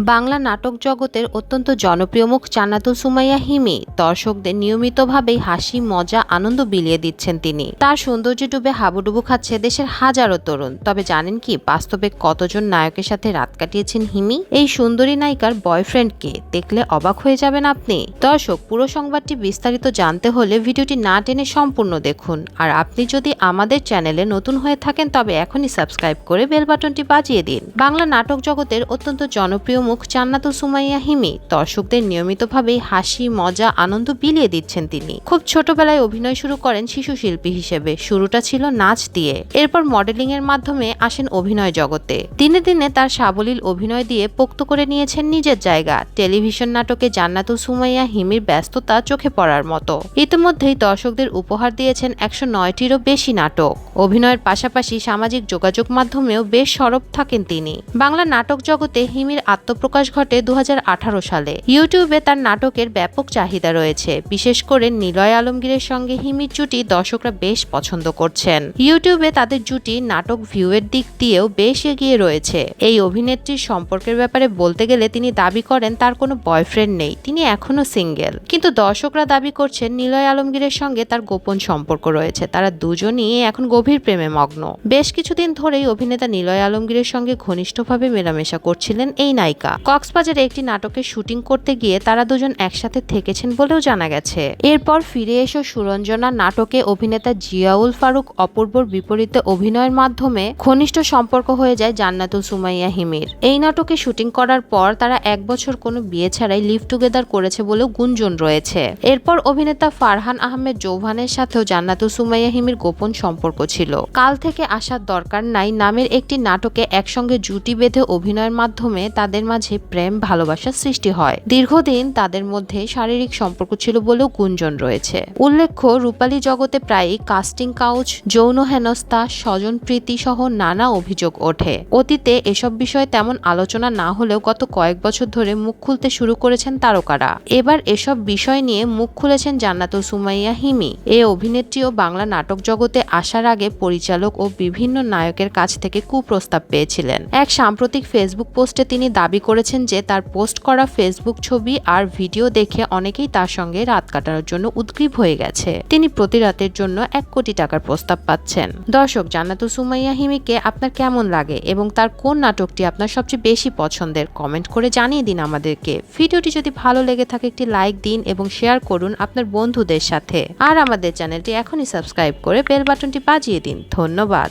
বাংলা নাটক জগতের অত্যন্ত জনপ্রিয় মুখ চান্নাতুল সুমাইয়া হিমি। দর্শকদের নিয়মিতভাবেই হাসি, মজা, আনন্দ বিলিয়ে দিচ্ছেন তিনি। তার সৌন্দর্যে ডুবে হাবুডুবু খাচ্ছে দেশের হাজারো তরুণ। তবে জানেন কি, বাস্তবে কতজন নায়কের সাথে রাত কাটিয়েছেন হিমি? এই সুন্দরী নায়িকার বয়ফ্রেন্ডকে দেখলে অবাক হয়ে যাবেন আপনি। দর্শক, পুরো সংবাদটি বিস্তারিত জানতে হলে ভিডিওটি না টেনে সম্পূর্ণ দেখুন। আর আপনি যদি আমাদের চ্যানেলে নতুন হয়ে থাকেন, তবে এখনই সাবস্ক্রাইব করে বেল বাটনটি বাজিয়ে দিন। বাংলা নাটক জগতের অত্যন্ত জনপ্রিয় মুখ চান্নাতুল সুমাইয়া হিমি। দর্শকদের নিয়মিতভাবেই হাসি, মজা, আনন্দ বিলিয়ে দিচ্ছেন তিনি। খুব ছোটবেলায় অভিনয় শুরু করেন শিশু শিল্পী হিসেবে। শুরুটা ছিল নাচ দিয়ে। এরপর মডেলিং এর মাধ্যমে আসেন অভিনয় জগতে। দিনে দিনে তার সাবলীল অভিনয় দিয়ে পোক্ত করে নিয়েছেন নিজের জায়গা। টেলিভিশন নাটকে জান্নাতুল সুমাইয়া হিমির ব্যস্ততা চোখে পড়ার মতো। ইতিমধ্যেই দর্শকদের উপহার দিয়েছেন একশো নয়টিরও বেশি নাটক। অভিনয়ের পাশাপাশি সামাজিক যোগাযোগ মাধ্যমেও বেশ সরব থাকেন তিনি। বাংলা নাটক জগতে হিমির আত্মপ্রকাশ ঘটে দু হাজার আঠারো সালে। ইউটিউবে তার নাটকের ব্যাপক চাহিদা রয়েছে। বিশেষ করে নিলয় আলমগীরের সঙ্গে হিমির জুটি দর্শকরা বেশ পছন্দ করছেন। ইউটিউবে তাদের জুটি নাটক ভিউয়ের দিক দিয়েও বেশ এগিয়ে রয়েছে। এই অভিনেত্রীর সম্পর্কের ব্যাপারে বলতে গেলে তিনি দাবি করেন, তার কোনো বয়ফ্রেন্ড নেই, তিনি এখনও সিঙ্গেল। কিন্তু দর্শকরা দাবি করছেন, নিলয় আলমগীরের সঙ্গে তার গোপন সম্পর্ক রয়েছে। তারা দুজনই এখন গভীর প্রেমে মগ্ন। বেশ কিছুদিন ধরেই অভিনেতা নিলয় আলমগীরের সঙ্গে ঘনিষ্ঠভাবে মেলামেশা করছিলেন এই নায়িকা। কক্সবাজারে একটি নাটকের শুটিং করতে গিয়ে তারা দুজন একসাথে থেকেছেন বলেও জানা গেছে। এরপর ফিরে এসো সুরঞ্জনা নাটকে অভিনেতা জিয়াউল ফারুক অপূর্বর বিপরীতে অভিনয়ের মাধ্যমে ঘনিষ্ঠ সম্পর্ক হয়ে যায় জান্নাতুল সুমাইয়া হিমির। এই নাটকে শুটিং করার পর তারা এক বছর কোনো বিয়ে ছাড়াই লিভ টুগেদার করেছে বলেও গুঞ্জন রয়েছে। এরপর অভিনেতা ফারহান আহমেদ জৌহানের সাথেও জান্নাতুল সুমাইয়া হিমির গোপন সম্পর্ক ছিল। কাল থেকে আসার দরকার নাই নামের একটি নাটকে একসঙ্গে জুটি বেঁধে অভিনয়ের মাধ্যমে তাদের মাঝে প্রেম, ভালোবাসার সৃষ্টি হয়। দীর্ঘদিন তাদের মধ্যে শারীরিক সম্পর্ক ছিল বলেও গুঞ্জন রয়েছে। উল্লেখ্য, রূপালী জগতে প্রায়ই কাস্টিং কাউচ যৌন হেনস্থা, স্বজন প্রীতি সহ নানা অভিযোগ ওঠে। অতীতে এসব বিষয়ে তেমন আলোচনা না হলেও গত কয়েক বছর ধরে মুখ খুলতে শুরু করেছেন তারকারা। এবার এসব বিষয় নিয়ে মুখ খুলেছেন জান্নাতুল সুমাইয়া হিমি। এ অভিনেত্রীও বাংলা নাটক জগতে আসার আগে পরিচালক ও বিভিন্ন নায়কের কাছ থেকে কুপ্রস্তাব পেয়েছিলেন। এক সাম্প্রতিক ফেসবুক পোস্টে তিনি দাবি করেছেন যে তার পোস্ট করা ফেসবুক ছবি আর ভিডিও দেখে অনেকেই তার সঙ্গে রাত কাটানোর জন্য উদ্গ্রীব হয়ে গেছে। তিনি প্রতি রাতের জন্য এক কোটি টাকার প্রস্তাব পাচ্ছেন। দর্শক, জান্নাতুল সুমাইয়া হিমিকে আপনার কেমন লাগে এবং তার কোন নাটকটি আপনার সবচেয়ে বেশি পছন্দের কমেন্ট করে জানিয়ে দিন আমাদেরকে। ভিডিওটি যদি ভালো লেগে থাকে, একটি লাইক দিন এবং শেয়ার করুন আপনার বন্ধুদের সাথে। আর আমাদের চ্যানেলটি এখনই সাবস্ক্রাইব করে বেল বাটনটি বাজিয়ে দিন। ধন্যবাদ।